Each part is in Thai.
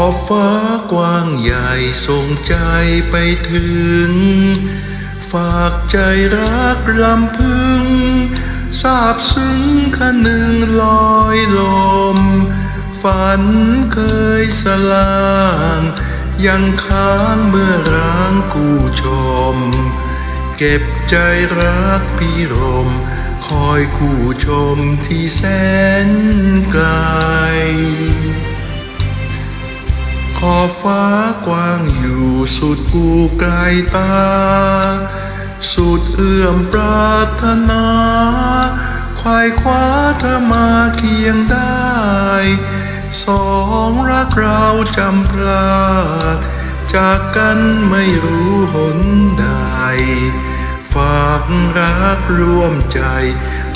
อบฟ้ากว้างใหญ่ส่งใจไปถึง ฝากใจรักลำพึงทราบซึ้งคนึงลอยลม ฝันเคยสลาง ยังค้างเมื่อร้างกู้ชม เก็บใจรักพี่รม คอยคู่ชมที่แสนไกล ขอบฟ้ากว้างอยู่สุดกูไกลตา สุดเอื้อมปรารถนาควายคว้าเธอมาเคียงได้ สองรักเราจำพลาดจากกันไม่รู้หนใด ฝากรักร่วมใจ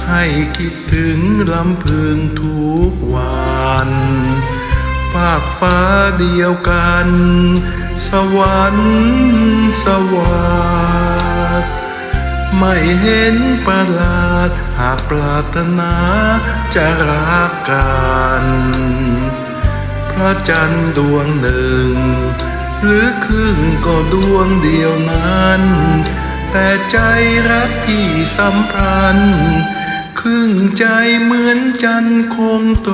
ให้คิดถึงลำพึงทุกวันฝาก ฟ้าเดียวกัน สวรรค์สวัสดไม่เห็นประหลาดหากปรารถนาจะรักกันพระจันทร์ดวงหนึ่ง หรือครึ่งก็ดวงเดียวนั้น แต่ใจรักที่สัมพันธ์ครึ่งใจเหมือนจันทร์คงต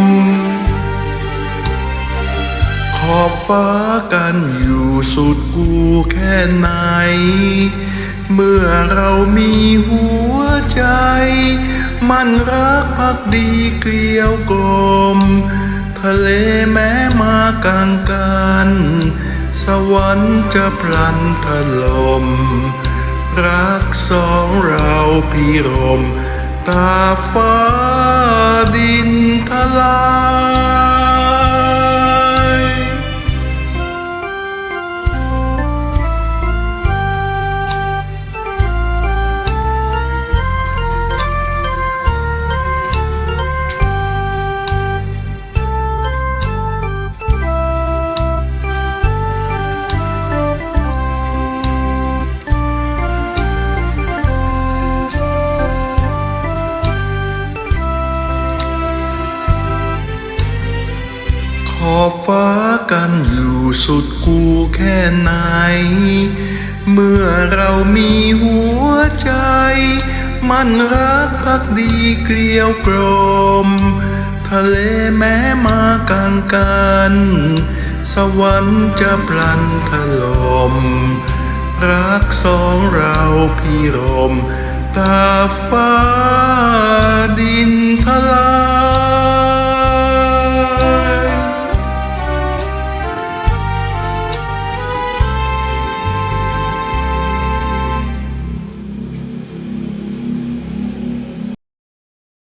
มขอบ ฟ้ากันอยู่สุดกูแค่ไหน เมื่อเรามีหัวใจ มันรักพักดีเกลียวกลม ทะเลแม้มากลางกัน สวรรค์จะพลันถล่มรักสองเราพี่รม ตาฟ้าดินทลาย ฟ้ากันอยู่สุดกูแค่ไหน เมื่อเรามีหัวใจ มันรักพักดีเกลียวกลม ทะเลแม้มากลางกัน สวรรค์จะพลันถล่มรักสองเราพี่รม ตาฟ้าดินทลาย